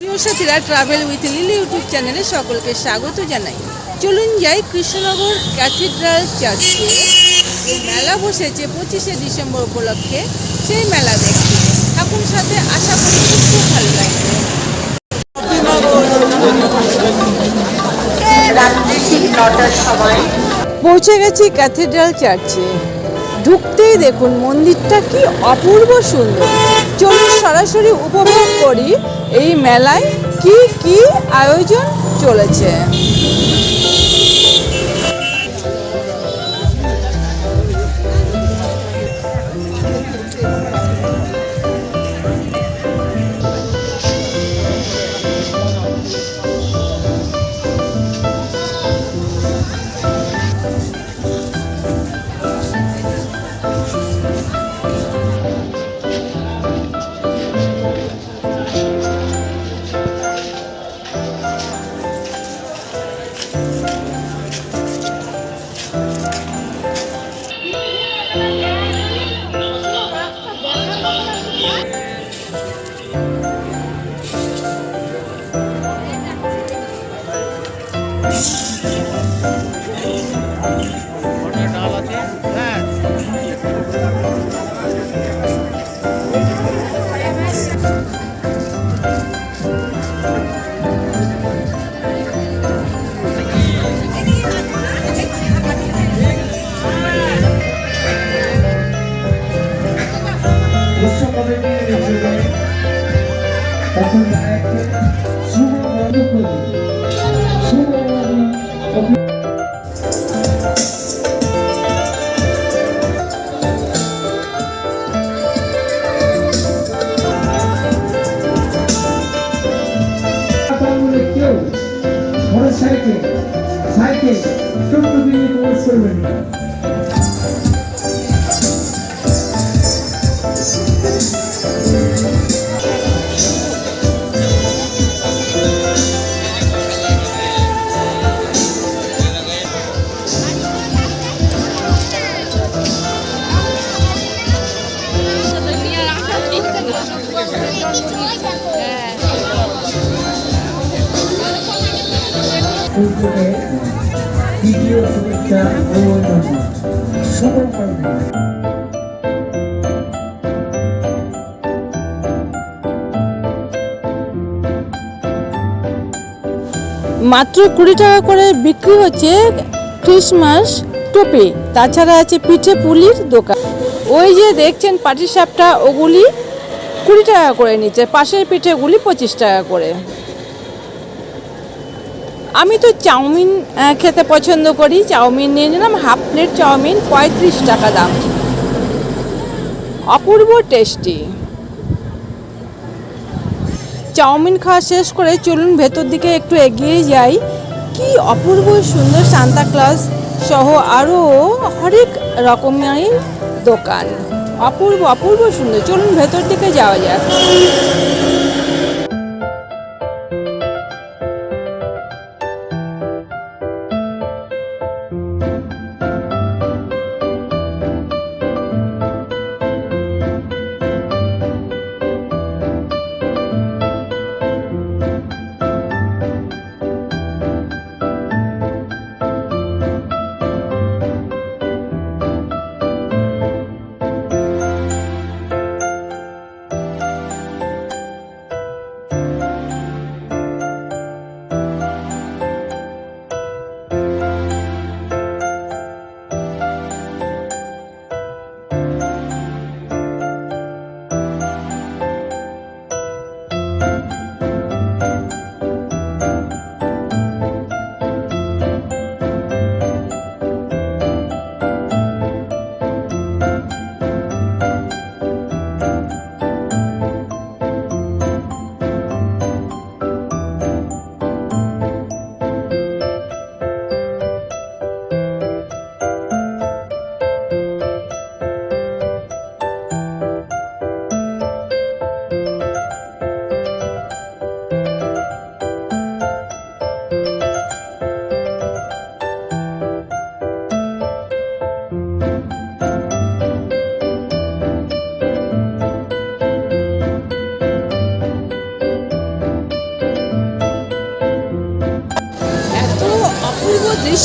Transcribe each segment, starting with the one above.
সাথীরা travel with lily YouTube চ্যানেলে সকলকে স্বাগত জানাই। চলুন যাই কৃষ্ণনগর ক্যাথিড্রাল চার্চে এই মেলা বসেছে পঁচিশে ডিসেম্বর উপলক্ষে। সেই মেলা দেখতে। থাকুন সাথে আশা করি খুব ভালো লাগবে। পৌঁছে গেছি ক্যাথিড্রাল চার্চে ঢুকতেই দেখুন মন্দিরটা কি অপূর্ব সুন্দর। চলুন সরাসরি উপভোগ করি এই মেলায় কি কি আয়োজন চলেছে। মাত্র কুড়ি টাকা করে বিক্রি হচ্ছে ক্রিসমাস টুপি। তাছাড়া আছে পিঠে পুলির দোকান। ওই যে দেখছেন পাটিসাপটা, ওগুলি কুড়ি টাকা করে নিচ্ছে, পাশের পিঠেগুলি পঁচিশ টাকা করে। আমি তো চাউমিন খেতে পছন্দ করি, চাউমিন নিয়ে নিলাম, হাফ প্লেট চাউমিন, পঁয়ত্রিশ টাকা দাম। অপূর্ব টেস্টি। চাউমিন খাওয়া শেষ করে চলুন ভেতর দিকে একটু এগিয়ে যাই। কি অপূর্ব সুন্দর সান্তা ক্লাস সহ আরও হরেক রকমের দোকান। অপূর্ব অপূর্ব সুন্দর। চলুন ভেতর দিকে যাওয়া যাক।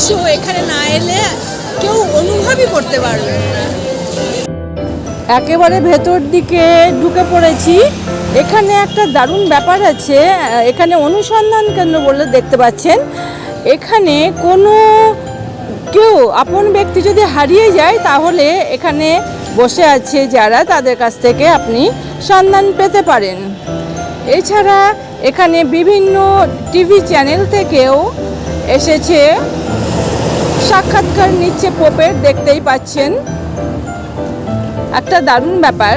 দৃশ্য এখানে না এলে কেউ অনুভবই করতে পারবে একেবারে ভেতর দিকে ঢুকে পড়েছি। এখানে একটা দারুণ ব্যাপার আছে এখানে অনুসন্ধান কেন্দ্র বলে দেখতে পাচ্ছেন। এখানে কোনো কেউ আপন ব্যক্তি যদি হারিয়ে যায়, তাহলে এখানে বসে আছে যারা, তাদের কাছ থেকে আপনি সন্ধান পেতে পারেন। এছাড়া এখানে বিভিন্ন টিভি চ্যানেল থেকেও এসেছে সাক্ষাৎকার নিচ্ছে পোপের দেখতেই পাচ্ছেন। একটা দারুণ ব্যাপার।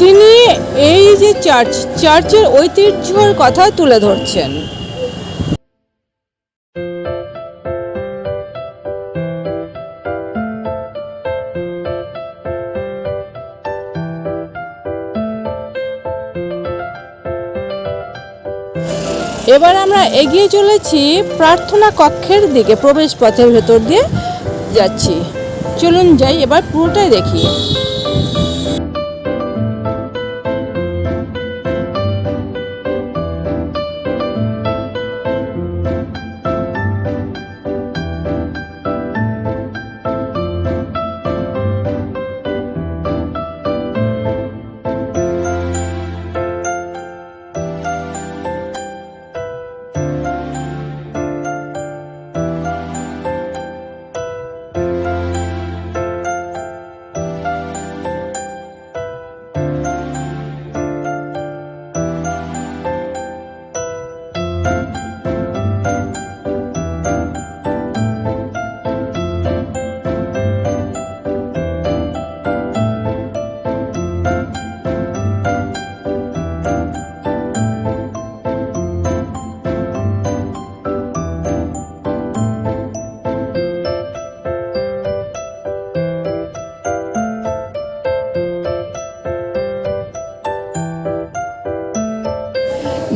তিনি এই যে চার্চ, চার্চের ঐতিহ্যর কথা তুলে ধরছেন। এবার আমরা এগিয়ে চলেছি প্রার্থনা কক্ষের দিকে, প্রবেশ পথের ভেতর দিয়ে যাচ্ছি। চলুন যাই, এবার পুরোটাই দেখি।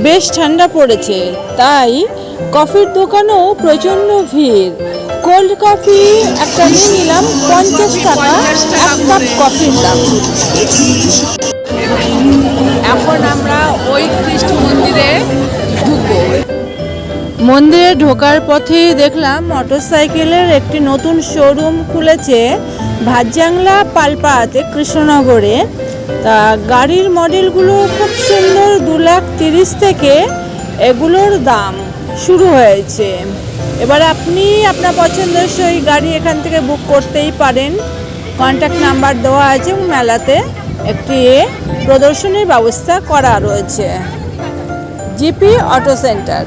বেশ ঠান্ডা পড়েছে তাই কফির দোকানেও প্রচণ্ড ভিড়। কোল্ড কফি একটা নিয়ে নিলাম পঞ্চাশ টাকা এক কাপ কফির দাম। এখন আমরা ওই খ্রিস্ট মন্দিরে ঢুকবো। মন্দিরে ঢোকার পথেই দেখলাম মোটরসাইকেলের একটি নতুন শোরুম খুলেছে। ভাতজাংলা পালপাতে কৃষ্ণনগরে, তা গাড়ির মডেলগুলো খুব সুন্দর দু লাখ তিরিশ থেকে এগুলোর দাম শুরু হয়েছে। এবার আপনি আপনার পছন্দের সেই গাড়ি এখান থেকে বুক করতেই পারেন। কন্ট্যাক্ট নাম্বার দেওয়া আছে এবং মেলাতে একটি প্রদর্শনীর ব্যবস্থা করা রয়েছে। GP auto center.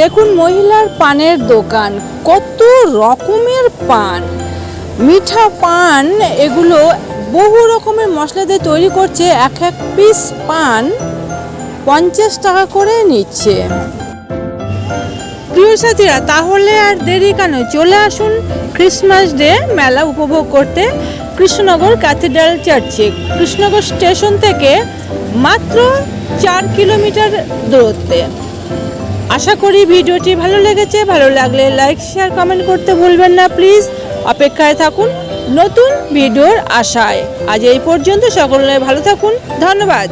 দেখুন মহিলার পানের দোকান, কত রকমের পান। মিঠা পান, এগুলো বহু রকমের মশলা দিয়ে তৈরি করছে, এক এক পিস পান পঞ্চাশ টাকা করে নিচ্ছে। প্রিয় সাথীরা, তাহলে আর দেরি কেন? চলে আসুন ক্রিসমাস ডে মেলা উপভোগ করতে কৃষ্ণনগর ক্যাথিড্রাল চার্চে কৃষ্ণনগর স্টেশন থেকে মাত্র চার কিলোমিটার দূরত্বে। আশা করি ভিডিওটি ভালো লেগেছে, ভালো লাগলে লাইক শেয়ার কমেন্ট করতে ভুলবেন না প্লিজ অপেক্ষায় থাকুন নতুন ভিডিওর আশায়। আজ এই পর্যন্ত সকলে ভালো থাকুন, ধন্যবাদ।